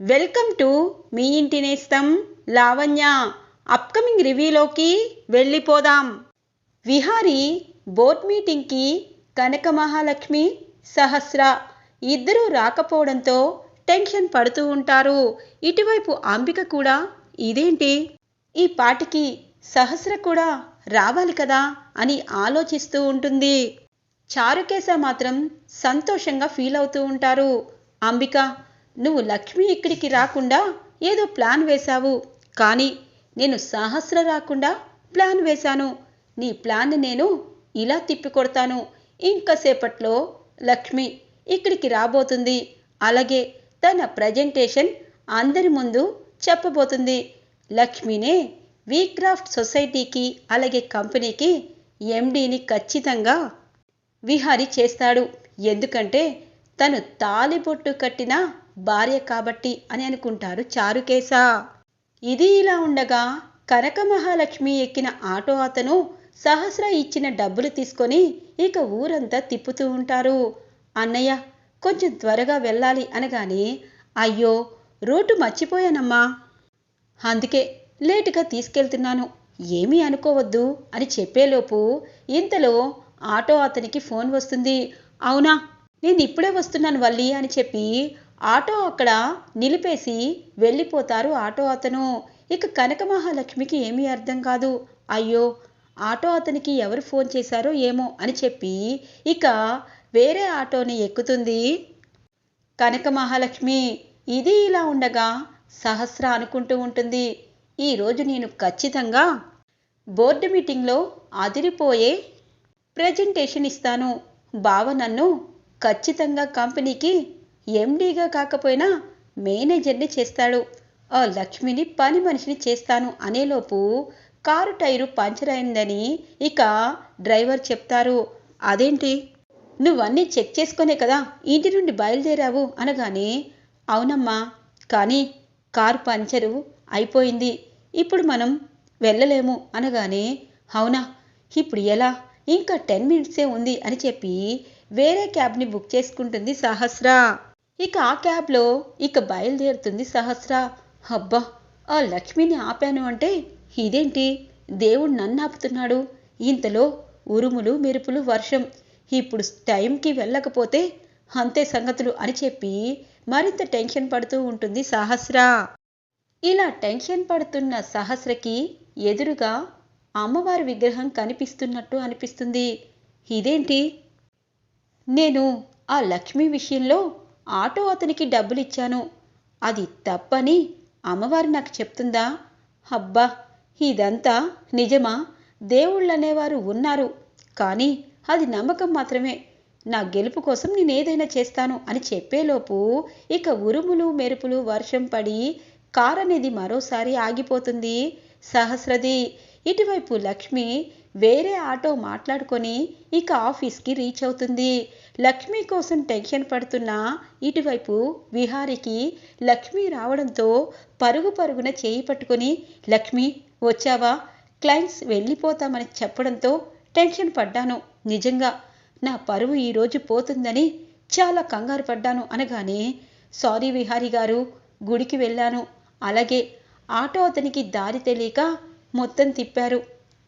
Welcome to me ఇంటి నేస్తం Lavanya. Upcoming రివ్యూలోకి వెళ్ళిపోదాం. విహారీ బోర్డ్ మీటింగ్కి కనక మహాలక్ష్మి సహస్ర ఇద్దరూ రాకపోవడంతో టెన్షన్ పడుతూ ఉంటారు. ఇటువైపు అంబిక కూడా ఇదేంటి? ఈ పాటికి సహస్ర కూడా రావాలి కదా అని ఆలోచిస్తూ ఉంటుంది. చారుకేశ మాత్రం సంతోషంగా ఫీల్ అవుతూ ఉంటారు. అంబిక నువ్వు లక్ష్మి ఇక్కడికి రాకుండా ఏదో ప్లాన్ వేశావు. కానీ నేను సాహస్ర రాకుండా ప్లాన్ వేశాను. నీ ప్లాన్ నేను ఇలా తిప్పికొడతాను. ఇంకసేపట్లో లక్ష్మి ఇక్కడికి రాబోతుంది. అలాగే తన ప్రజెంటేషన్ అందరి ముందు చెప్పబోతుంది. లక్ష్మినే వీక్రాఫ్ట్ సొసైటీకి అలాగే కంపెనీకి ఎండీని ఖచ్చితంగా విహారి చేస్తాడు. ఎందుకంటే తను తాలిబొట్టు కట్టిన భార్య కాబట్టి అని అనుకుంటారు చారుకేశ. ఇది ఇలా ఉండగా కనక మహాలక్ష్మి ఎక్కిన ఆటో అతను సహస్ర ఇచ్చిన డబ్బులు తీసుకొని ఇక ఊరంతా తిప్పుతూ ఉంటారు. అన్నయ్య కొంచెం త్వరగా వెళ్ళాలి అనగానే అయ్యో రూటు మర్చిపోయానమ్మా. అందుకే లేటుగా తీసుకెళ్తున్నాను. ఏమీ అనుకోవద్దు అని చెప్పేలోపు ఇంతలో ఆటో అతనికి ఫోన్ వస్తుంది. అవునా నేను ఇప్పుడే వస్తున్నాను వల్లి అని చెప్పి ఆటో అక్కడ నిలిపేసి వెళ్ళిపోతారు ఆటో అతను. ఇక కనక మహాలక్ష్మికి ఏమీ అర్థం కాదు. అయ్యో ఆటో అతనికి ఎవరు ఫోన్ చేశారో ఏమో అని చెప్పి ఇక వేరే ఆటోని ఎక్కుతుంది. కనక మహాలక్ష్మి ఇది ఇలా ఉండగా సహస్ర అనుకుంటూ ఉంటుంది. ఈరోజు నేను ఖచ్చితంగా బోర్డు మీటింగ్లో అదిరిపోయే ప్రజెంటేషన్ ఇస్తాను. బావ నన్ను ఖచ్చితంగా కంపెనీకి ఎండీగా కాకపోయినా మేనేజర్ని చేస్తాడు. ఆ లక్ష్మిని పని మనిషిని చేస్తాను అనేలోపు కారు టైరు పంచర్ అయిందని ఇక డ్రైవర్ చెప్తారు. అదేంటి? నువ్వన్నీ చెక్ చేసుకునే కదా ఇంటి నుండి బయలుదేరావు అనగానే అవునమ్మా కానీ కారు పంచరు అయిపోయింది. ఇప్పుడు మనం వెళ్ళలేము అనగానే అవునా? ఇప్పుడు ఎలా? ఇంకా టెన్ మినిట్సే ఉంది అని చెప్పి వేరే క్యాబ్ని బుక్ చేసుకుంటుంది సహస్ర. ఇక ఆ క్యాబ్లో ఇక బయలుదేరుతుంది సహస్ర. అబ్బా ఆ లక్ష్మిని ఆపాను అంటే ఇదేంటి? దేవుడు నన్ను ఆపుతున్నాడు. ఇంతలో ఉరుములు మెరుపులు వర్షం. ఇప్పుడు టైంకి వెళ్ళకపోతే అంతే సంగతులు అని చెప్పి మరింత టెన్షన్ పడుతూ ఉంటుంది సహస్ర. ఇలా టెన్షన్ పడుతున్న సహస్రకి ఎదురుగా అమ్మవారి విగ్రహం కనిపిస్తున్నట్టు అనిపిస్తుంది. ఇదేంటి? నేను ఆ లక్ష్మి విషయంలో ఆటో అతనికి డబ్బులిచ్చాను. అది తప్పని అమ్మవారు నాకు చెప్తుందా? అబ్బా ఇదంతా నిజమా? దేవుళ్ళనేవారు ఉన్నారు కానీ అది నమ్మకం మాత్రమే. నా గెలుపు కోసం నేను ఏదైనా చేస్తాను అని చెప్పేలోపు ఇక ఉరుములు మెరుపులు వర్షం పడి కార్ అనేది మరోసారి ఆగిపోతుంది. సహస్రది ఇటువైపు లక్ష్మి వేరే ఆటో మాట్లాడుకొని ఇక ఆఫీస్కి రీచ్ అవుతుంది. లక్ష్మి కోసం టెన్షన్ పడుతున్న ఇటువైపు విహారికి లక్ష్మి రావడంతో పరుగు పరుగున చేయి పట్టుకొని లక్ష్మి వచ్చావా? క్లయింట్స్ వెళ్ళిపోతామని చెప్పడంతో టెన్షన్ పడ్డాను నిజంగా. నా పరువు ఈరోజు పోతుందని చాలా కంగారు పడ్డాను అనగానే సారీ విహారి గారు గుడికి వెళ్ళాను. అలాగే ఆటో అతనికి దారి తెలియక మొత్తం తిప్పారు.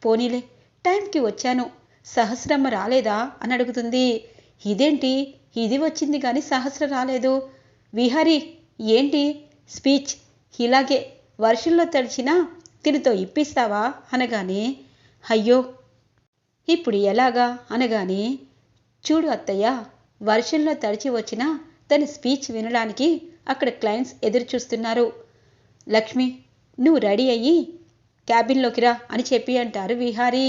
పోనీలే టైంకి వచ్చాను. సహస్రమ్మ రాలేదా? అని అడుగుతుంది. ఇదేంటి? ఇది వచ్చింది కానీ సహస్ర రాలేదు. విహారి ఏంటి? స్పీచ్. ఇలాగే వర్షంలో తడిచినా తినితో ఇప్పిస్తావా? అనగానే అయ్యో! ఇప్పుడు ఎలాగా? అనగానే చూడు అత్తయ్య వర్షంలో తడిచి వచ్చిన తన స్పీచ్ వినడానికి అక్కడ క్లయింట్స్ ఎదురు చూస్తున్నారు. లక్ష్మి నువ్వు రెడీ అయ్యి క్యాబిన్లోకి రా అని చెప్పి అంటారు విహారీ.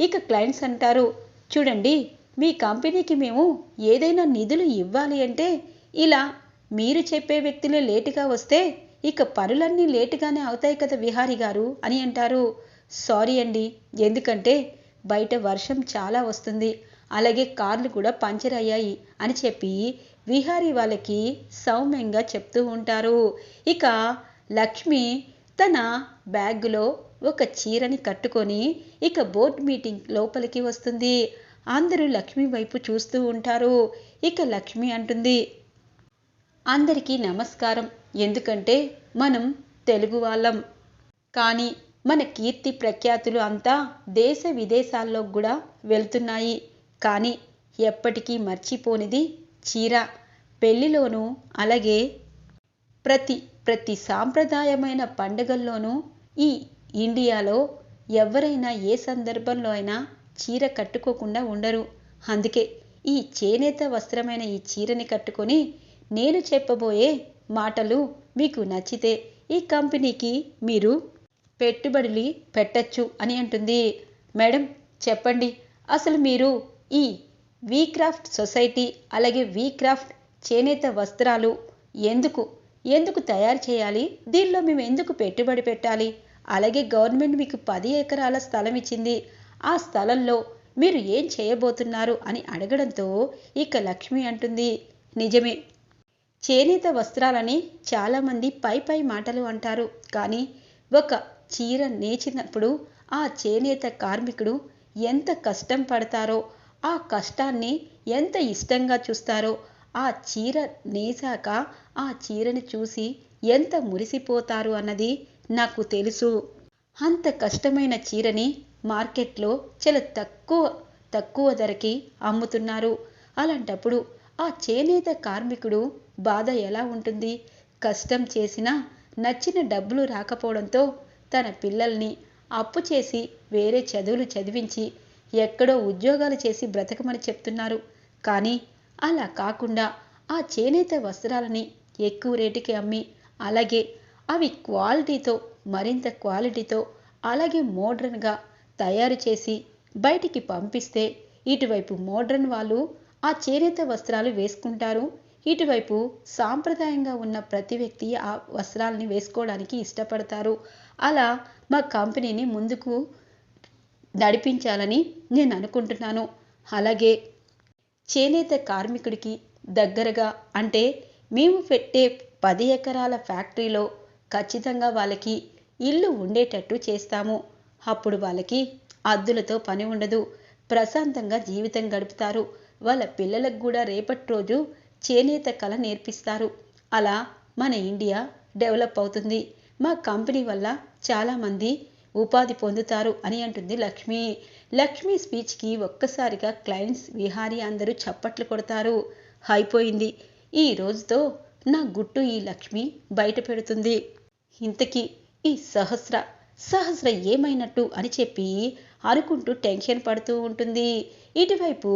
ఇక క్లయింట్స్ అంటారు చూడండి మీ కంపెనీకి మేము ఏదైనా నిధులు ఇవ్వాలి అంటే ఇలా మీరు చెప్పే వ్యక్తులే లేటుగా వస్తే ఇక పనులన్నీ లేటుగానే అవుతాయి కదా విహారీ గారు అని అంటారు. సారీ అండి ఎందుకంటే బయట వర్షం చాలా వస్తుంది. అలాగే కార్లు కూడా పంచర్ అయ్యాయి అని చెప్పి విహారీ వాళ్ళకి సౌమ్యంగా చెప్తూ ఉంటారు. ఇక లక్ష్మి తన బ్యాగ్లో ఒక చీరని కట్టుకొని ఇక బోర్డ్ మీటింగ్ లోపలికి వస్తుంది. అందరూ లక్ష్మి వైపు చూస్తూ ఉంటారు. ఇక లక్ష్మి అంటుంది అందరికీ నమస్కారం. ఎందుకంటే మనం తెలుగు వాళ్ళం. కానీ మన కీర్తి ప్రఖ్యాతులు అంతా దేశ విదేశాల్లో కూడా వెళ్తున్నాయి. కానీ ఎప్పటికీ మర్చిపోనిది చీర. పెళ్ళిలోనూ అలాగే ప్రతి ప్రతి సాంప్రదాయమైన పండుగల్లోనూ ఈ ఇండియాలో ఎవరైనా ఏ సందర్భంలో అయినా చీర కట్టుకోకుండా ఉండరు. అందుకే ఈ చేనేత వస్త్రమైన ఈ చీరని కట్టుకొని నేను చెప్పబోయే మాటలు మీకు నచ్చితే ఈ కంపెనీకి మీరు పెట్టుబడులు పెట్టచ్చు అని అంటుంది. మేడం చెప్పండి. అసలు మీరు ఈ వీక్రాఫ్ట్ సొసైటీ అలాగే వీక్రాఫ్ట్ చేనేత వస్త్రాలు ఎందుకు ఎందుకు తయారు చేయాలి? దీనిలో మేము ఎందుకు పెట్టుబడి పెట్టాలి? అలాగే గవర్నమెంట్ మీకు పది ఎకరాల స్థలం ఇచ్చింది. ఆ స్థలంలో మీరు ఏం చేయబోతున్నారు అని అడగడంతో ఇక లక్ష్మి అంటుంది నిజమే. చేనేత వస్త్రాలని చాలామంది పై పై మాటలు అంటారు. కానీ ఒక చీర నేచినప్పుడు ఆ చేనేత కార్మికుడు ఎంత కష్టం పడతారో ఆ కష్టాన్ని ఎంత ఇష్టంగా చూస్తారో ఆ చీర నేసాక ఆ చీరని చూసి ఎంత మురిసిపోతారు అన్నది నాకు తెలుసు. అంత కష్టమైన చీరని మార్కెట్లో చాలా తక్కువ తక్కువ ధరకి అమ్ముతున్నారు. అలాంటప్పుడు ఆ చేనేత కార్మికుడు బాధ ఎలా ఉంటుంది? కష్టం చేసినా నచ్చిన డబ్బులు రాకపోవడంతో తన పిల్లల్ని అప్పు చేసి వేరే చదువులు చదివించి ఎక్కడో ఉద్యోగాలు చేసి బ్రతకమని చెప్తున్నారు. కానీ అలా కాకుండా ఆ చేనేత వస్త్రాలని ఎక్కువ రేటుకి అమ్మి అలాగే అవి క్వాలిటీతో మరింత క్వాలిటీతో అలాగే మోడ్రన్గా తయారు చేసి బయటికి పంపిస్తే ఇటువైపు మోడ్రన్ వాళ్ళు ఆ చేనేత వస్త్రాలు వేసుకుంటారు. ఇటువైపు సాంప్రదాయంగా ఉన్న ప్రతి వ్యక్తి ఆ వస్త్రాలని వేసుకోవడానికి ఇష్టపడతారు. అలా మా కంపెనీని ముందుకు నడిపించాలని నేను అనుకుంటున్నాను. అలాగే చేనేత కార్మికుడికి దగ్గరగా అంటే మేము పెట్టే పది ఎకరాల ఫ్యాక్టరీలో ఖచ్చితంగా వాళ్ళకి ఇల్లు ఉండేటట్టు చేస్తాము. అప్పుడు వాళ్ళకి అద్దులతో పని ఉండదు. ప్రశాంతంగా జీవితం గడుపుతారు. వాళ్ళ పిల్లలకు కూడా రేపటి రోజు చేనేత కళ నేర్పిస్తారు. అలా మన ఇండియా డెవలప్ అవుతుంది. మా కంపెనీ వల్ల చాలామంది ఉపాధి పొందుతారు అని అంటుంది లక్ష్మి. లక్ష్మి స్పీచ్కి ఒక్కసారిగా క్లయింట్స్ విహారీ అందరూ చప్పట్లు కొడతారు. అయిపోయింది. ఈ రోజుతో నా గుట్టు ఈ లక్ష్మి బయట పెడుతుంది. ఇంతకీ ఈ సహస్ర సహస్ర ఏమైనట్టు అని చెప్పి అనుకుంటూ టెన్షన్ పడుతూ ఉంటుంది. ఇటువైపు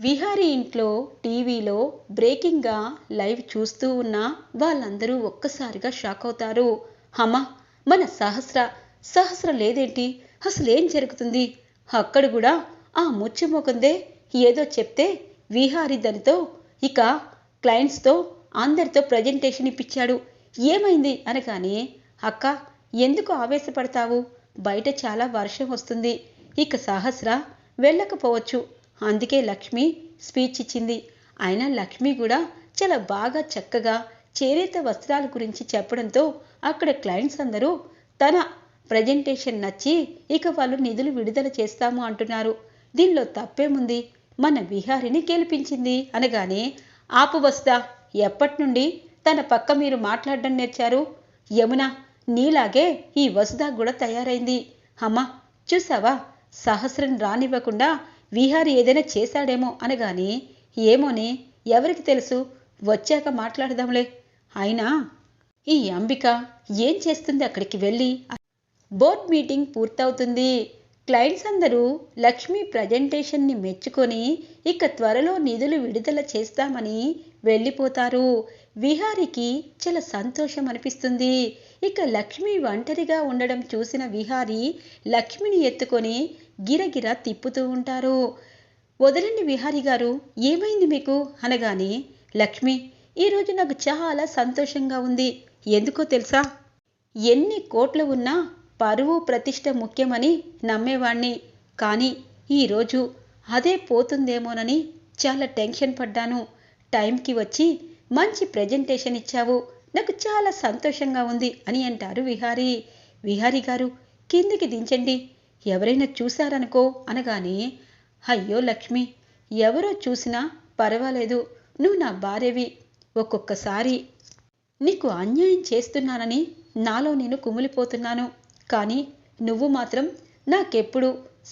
విహారీ ఇంట్లో టీవీలో బ్రేకింగ్గా లైవ్ చూస్తూ ఉన్న వాళ్ళందరూ ఒక్కసారిగా షాక్ అవుతారు. అమ్మా మన సహస్ర సహస్ర లేదేంటి? అసలు ఏం జరుగుతుంది? అక్కడ కూడా ఆ ముచ్చిమొకందే ఏదో చెప్తే విహారీ దానితో ఇక క్లయింట్స్తో అందరితో ప్రజెంటేషన్ ఇప్పించాడు. ఏమైంది? అనగానే అక్క ఎందుకు ఆవేశపడతావు? బయట చాలా వర్షం వస్తుంది. ఇక సహస్ర వెళ్ళకపోవచ్చు. అందుకే లక్ష్మి స్పీచ్ ఇచ్చింది అయినా లక్ష్మి కూడా చాలా బాగా చక్కగా చేనేత వస్త్రాల గురించి చెప్పడంతో అక్కడ క్లయింట్స్ అందరూ తన ప్రజెంటేషన్ నచ్చి ఇక వాళ్ళు నిధులు విడుదల చేస్తాము అంటున్నారు. దీనిలో తప్పేముంది? మన విహారిని గెలిపించింది అనగానే ఆపు వస్తా ఎప్పటి నుండి తన పక్క మీరు మాట్లాడడం నేర్చారు. యమున నీలాగే ఈ వసుధ కూడా తయారైంది. అమ్మా చూసావా? సహస్రం రానివ్వకుండా విహారి ఏదైనా చేశాడేమో అనగాని ఏమోని ఎవరికి తెలుసు? వచ్చాక మాట్లాడదాంలే. అయినా ఈ అంబిక ఏం చేస్తుంది అక్కడికి వెళ్ళి? బోర్డ్ మీటింగ్ పూర్తవుతుంది. క్లయింట్స్ అందరూ లక్ష్మి ప్రజెంటేషన్ని మెచ్చుకొని ఇక త్వరలో నిధులు విడుదల చేస్తామని వెళ్ళిపోతారు. విహారికి చాలా సంతోషం అనిపిస్తుంది ఇక లక్ష్మి ఒంటరిగా ఉండడం చూసిన విహారి లక్ష్మిని ఎత్తుకొని గిరగిర తిప్పుతూ ఉంటారు. వదలండి విహారి గారు ఏమైంది మీకు? అనగానే లక్ష్మి ఈరోజు నాకు చాలా సంతోషంగా ఉంది. ఎందుకో తెలుసా? ఎన్ని కోట్లు ఉన్నా పరువు ప్రతిష్ట ముఖ్యమని నమ్మేవాణ్ణి. కానీ ఈరోజు అదే పోతుందేమోనని చాలా టెన్షన్ పడ్డాను. టైంకి వచ్చి మంచి ప్రజెంటేషన్ ఇచ్చావు. నాకు చాలా సంతోషంగా ఉంది అని అంటారు విహారీ. విహారీ గారు కిందికి దించండి. ఎవరైనా చూశారనుకో అనగానే అయ్యో లక్ష్మి ఎవరో చూసినా పర్వాలేదు. నువ్వు నా భార్యవి. ఒక్కొక్కసారి నీకు అన్యాయం చేస్తున్నానని నాలో నేను కుమిలిపోతున్నాను. కానీ నువ్వు మాత్రం నాకెప్పుడు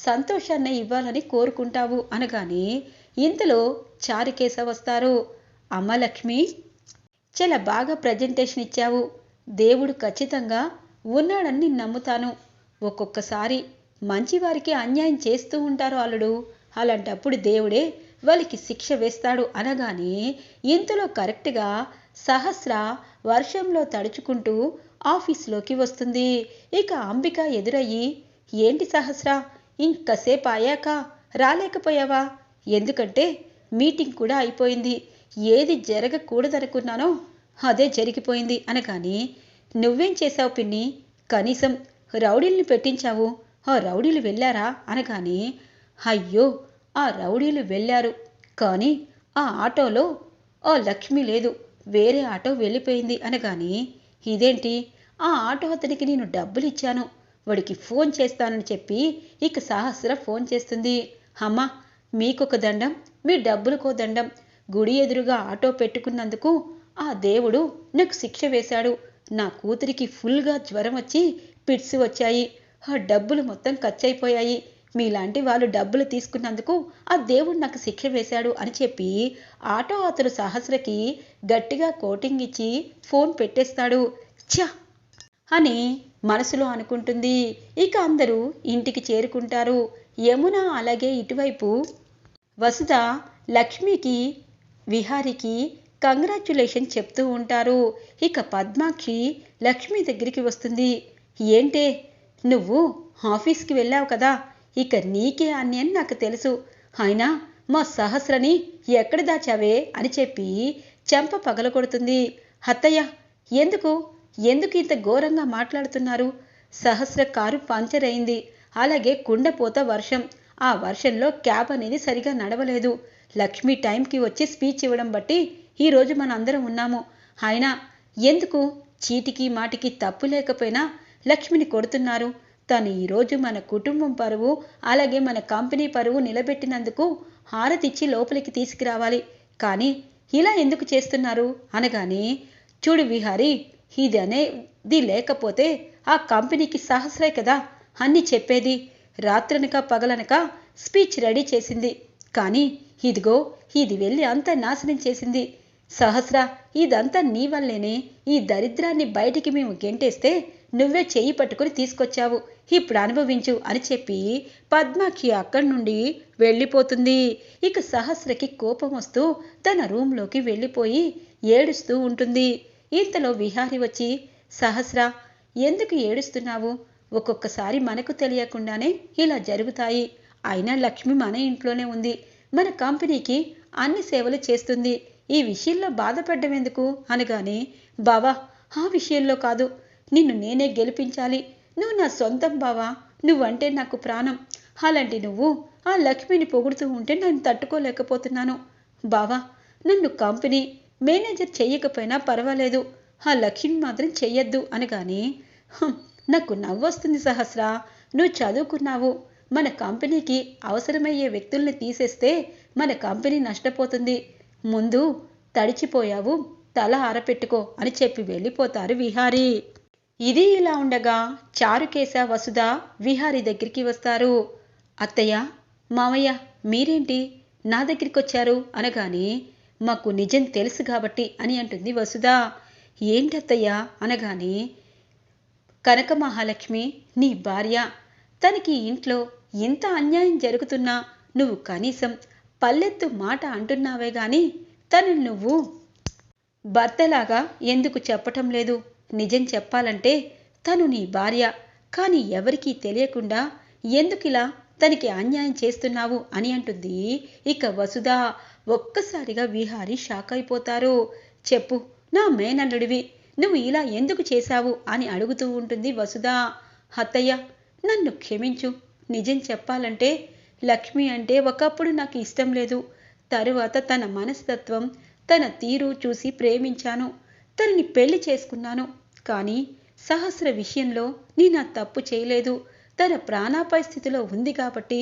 సంతోషాన్ని ఇవ్వాలని కోరుకుంటావు అనగానే ఇంతలో చారికేశ వస్తారు. అమ్మలక్ష్మి చాలా బాగా ప్రజెంటేషన్ ఇచ్చావు. దేవుడు ఖచ్చితంగా ఉన్నాడని నేను నమ్ముతాను. ఒక్కొక్కసారి మంచివారికి అన్యాయం చేస్తూ ఉంటారు అల్లుడు. అలాంటప్పుడు దేవుడే వాళ్ళకి శిక్ష వేస్తాడు అనగానే ఇంతలో కరెక్ట్గా సహస్ర వర్షంలో తడుచుకుంటూ ఆఫీస్లోకి వస్తుంది. ఇక అంబిక ఎదురయ్యి ఏంటి సహస్ర ఇంకసేపు అయ్యాక రాలేకపోయావా? ఎందుకంటే మీటింగ్ కూడా అయిపోయింది. ఏది జరగకూడదనుకున్నానో అదే జరిగిపోయింది అనగాని నువ్వేం చేశావు పిన్ని? కనీసం రౌడీల్ని పెట్టించావు. ఆ రౌడీలు వెళ్ళారా? అనగాని అయ్యో ఆ రౌడీలు వెళ్ళారు. కానీ ఆ ఆటోలో ఆ లక్ష్మి లేదు. వేరే ఆటో వెళ్ళిపోయింది. అనగాని ఇదేంటి? ఆ ఆటో అతనికి నేను డబ్బులు ఇచ్చాను వాడికి ఫోన్ చేస్తానని చెప్పి ఇక సహస్ర ఫోన్ చేస్తుంది. అమ్మా మీకొక దండం మీ డబ్బులకో దండం. గుడి ఎదురుగా ఆటో పెట్టుకున్నందుకు ఆ దేవుడు నాకు శిక్ష వేశాడు. నా కూతురికి ఫుల్గా జ్వరం వచ్చి పిట్స్ వచ్చాయి. ఆ డబ్బులు మొత్తం ఖర్చయిపోయాయి. మీలాంటి వాళ్ళు డబ్బులు తీసుకున్నందుకు ఆ దేవుడు నాకు శిక్ష వేశాడు అని చెప్పి ఆటో అతడు సహస్రకి గట్టిగా కోటింగ్ ఇచ్చి ఫోన్ పెట్టేస్తాడు. ఛ! అని మనసులో అనుకుంటుంది. ఇక అందరూ ఇంటికి చేరుకుంటారు. యమున అలాగే ఇటువైపు వసుధ లక్ష్మికి విహారికి కంగ్రాచ్యులేషన్ చెప్తూ ఉంటారు. ఇక పద్మాక్షి లక్ష్మి దగ్గరికి వస్తుంది. ఏంటే నువ్వు ఆఫీస్కి వెళ్ళావు కదా. ఇక నీకే అన్యని నాకు తెలుసు. అయినా మా సహస్రని ఎక్కడ దాచావే అని చెప్పి చెంప పగలకొడుతుంది అత్తయ్య ఎందుకు? ఎందుకు ఇంత ఘోరంగా మాట్లాడుతున్నారు? సహస్ర కారు పంచర్ అయింది. అలాగే కుండపోత వర్షం. ఆ వర్షంలో క్యాబ్ అనేది సరిగా నడవలేదు. లక్ష్మి టైంకి వచ్చి స్పీచ్ ఇవ్వడం బట్టి ఈరోజు మన అందరం ఉన్నాము. అయినా ఎందుకు చీటికి మాటికి తప్పు లేకపోయినా లక్ష్మిని కొడుతున్నారు. తను ఈరోజు మన కుటుంబం పరువు అలాగే మన కంపెనీ పరువు నిలబెట్టినందుకు హారతిచ్చి లోపలికి తీసుకురావాలి. కానీ ఇలా ఎందుకు చేస్తున్నారు? అనగానే చూడు విహారీ ఇది అనేది లేకపోతే ఆ కంపెనీకి సహస్రే కదా అన్ని చెప్పేది. రాత్రనక పగలనక స్పీచ్ రెడీ చేసింది. కానీ ఇదిగో ఇది వెళ్ళి అంతా నాశనం చేసింది. సహస్ర ఇదంతా నీ వల్లేనే. ఈ దరిద్రాన్ని బయటికి మేము గెంటేస్తే నువ్వే చెయ్యి పట్టుకుని తీసుకొచ్చావు. ఇప్పుడు అనుభవించు అని చెప్పి పద్మాక్షి అక్కడి నుండి వెళ్ళిపోతుంది. ఇక సహస్రకి కోపం వస్తూ తన రూంలోకి వెళ్ళిపోయి ఏడుస్తూ ఉంటుంది. ఇంతలో విహారి వచ్చి సహస్ర ఎందుకు ఏడుస్తున్నావు? ఒక్కొక్కసారి మనకు తెలియకుండానే ఇలా జరుగుతాయి. అయినా లక్ష్మి మన ఇంట్లోనే ఉంది. మన కంపెనీకి అన్ని సేవలు చేస్తుంది. ఈ విషయంలో బాధపడ్డం ఎందుకు అనగానే బావా ఆ విషయంలో కాదు. నిన్ను నేనే గెలిపించాలి. నువ్వు నా సొంతం బావా. నువ్వంటే నాకు ప్రాణం. అలాంటి నువ్వు ఆ లక్ష్మిని పొగుడుతూ ఉంటే నేను తట్టుకోలేకపోతున్నాను. బావా నన్ను కంపెనీ మేనేజర్ చెయ్యకపోయినా పర్వాలేదు. ఆ లక్ష్మి మాత్రం చెయ్యొద్దు. అనగానే నాకు నవ్వొస్తుంది సహస్ర. నువ్వు చదువుకున్నావు. మన కంపెనీకి అవసరమయ్యే వ్యక్తుల్ని తీసేస్తే మన కంపెనీ నష్టపోతుంది. ముందు తడిచిపోయావు తల ఆరపెట్టుకో అని చెప్పి వెళ్ళిపోతారు విహారీ. ఇది ఇలా ఉండగా చారుకేశ వసుధ విహారీ దగ్గరికి వస్తారు. అత్తయ్య మామయ్య మీరేంటి? నా దగ్గరికి వచ్చారు అనగానే మాకు నిజం తెలుసు కాబట్టి అని అంటుంది వసుధ. ఏంటత్తయ్య? అనగానే కనక మహాలక్ష్మి నీ భార్య. తనకి ఇంట్లో ఇంత అన్యాయం జరుగుతున్నా నువ్వు కనీసం పల్లెత్తు మాట అంటున్నావే గాని తను నువ్వు భర్తలాగా ఎందుకు చెప్పటం లేదు? నిజం చెప్పాలంటే తను నీ భార్య కానీ ఎవరికీ తెలియకుండా ఎందుకిలా తనకి అన్యాయం చేస్తున్నావు అని అంటుంది. ఇక వసుధ ఒక్కసారిగా విహారి షాక్ అయిపోతారు. చెప్పు నా మేనల్లుడివి నువ్వు ఇలా ఎందుకు చేశావు అని అడుగుతూ ఉంటుంది వసుధ. అత్తయ్య నన్ను క్షమించు నిజం చెప్పాలంటే లక్ష్మి అంటే ఒకప్పుడు నాకు ఇష్టం లేదు. తరువాత తన మనస్తత్వం తన తీరు చూసి ప్రేమించాను. తనని పెళ్ళి చేసుకున్నాను. కానీ సహస్ర విషయంలో నేను తప్పు చేయలేదు. తన ప్రాణాపాయ స్థితిలో ఉంది కాబట్టి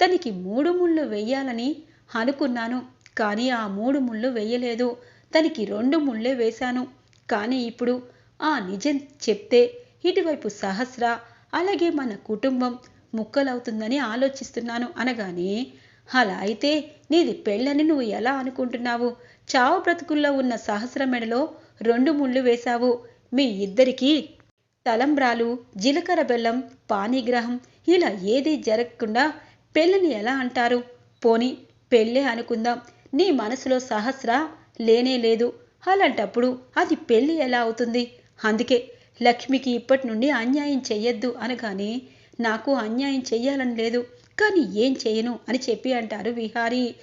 తనకి మూడు ముళ్ళు వెయ్యాలని అనుకున్నాను. కానీ ఆ మూడు ముళ్ళు వెయ్యలేదు తనకి రెండు ముళ్ళే వేశాను. కానీ ఇప్పుడు ఆ నిజం చెప్తే ఇటువైపు సహస్ర అలాగే మన కుటుంబం ముక్కలవుతుందని ఆలోచిస్తున్నాను అనగానే అలా అయితే నీది పెళ్ళని నువ్వు ఎలా అనుకుంటున్నావు? చావు బ్రతుకుల్లో ఉన్న సహస్ర మెడలో రెండు ముళ్ళు వేశావు. మీ ఇద్దరికీ తలంబ్రాలు జీలకర్ర బెల్లం పానీగ్రహం ఇలా ఏదీ జరగకుండా పెళ్ళని ఎలా అంటారు? పోని పెళ్ళే అనుకుందాం. నీ మనసులో సహస్ర లేనే లేదు. అలాంటప్పుడు అది పెళ్ళి ఎలా అవుతుంది? అందుకే లక్ష్మికి ఇప్పటి నుండి అన్యాయం చెయ్యొద్దు అనగానే నాకు అన్యాయం చెయ్యాలని లేదు కానీ ఏం చేయను అని చెప్పి అంటారు విహారీ.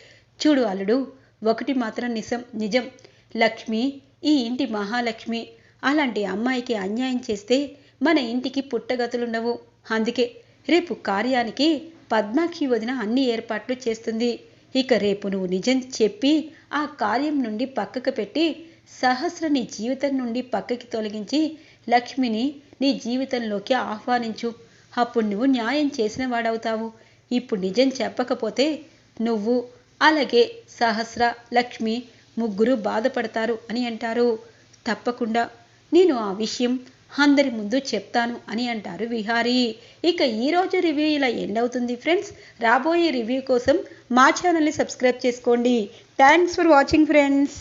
చూడు అల్లుడు ఒకటి మాత్రం నిజం నిజం. లక్ష్మి ఈ ఇంటి మహాలక్ష్మి. అలాంటి అమ్మాయికి అన్యాయం చేస్తే మన ఇంటికి పుట్టగతులుండవు. అందుకే రేపు కార్యానికి పద్మాక్షి వదిన అన్ని ఏర్పాట్లు చేస్తుంది. ఇక రేపు నువ్వు నిజం చెప్పి ఆ కార్యం నుండి పక్కకు పెట్టి సహస్ర నీ జీవితం నుండి పక్కకి తొలగించి లక్ష్మిని నీ జీవితంలోకి ఆహ్వానించు. అప్పుడు నువ్వు న్యాయం చేసిన వాడవుతావు. ఇప్పుడు నిజం చెప్పకపోతే నువ్వు అలాగే సహస్ర లక్ష్మి ముగ్గురు బాధపడతారు అని అంటారు. తప్పకుండా నేను ఆ విషయం అందరి ముందు చెప్తాను అని అంటారు విహారీ. ఇక ఈరోజు రివ్యూ ఇలా ఎండ్ అవుతుంది ఫ్రెండ్స్. రాబోయే రివ్యూ కోసం మా ఛానల్ని సబ్స్క్రైబ్ చేసుకోండి. Thanks for watching friends.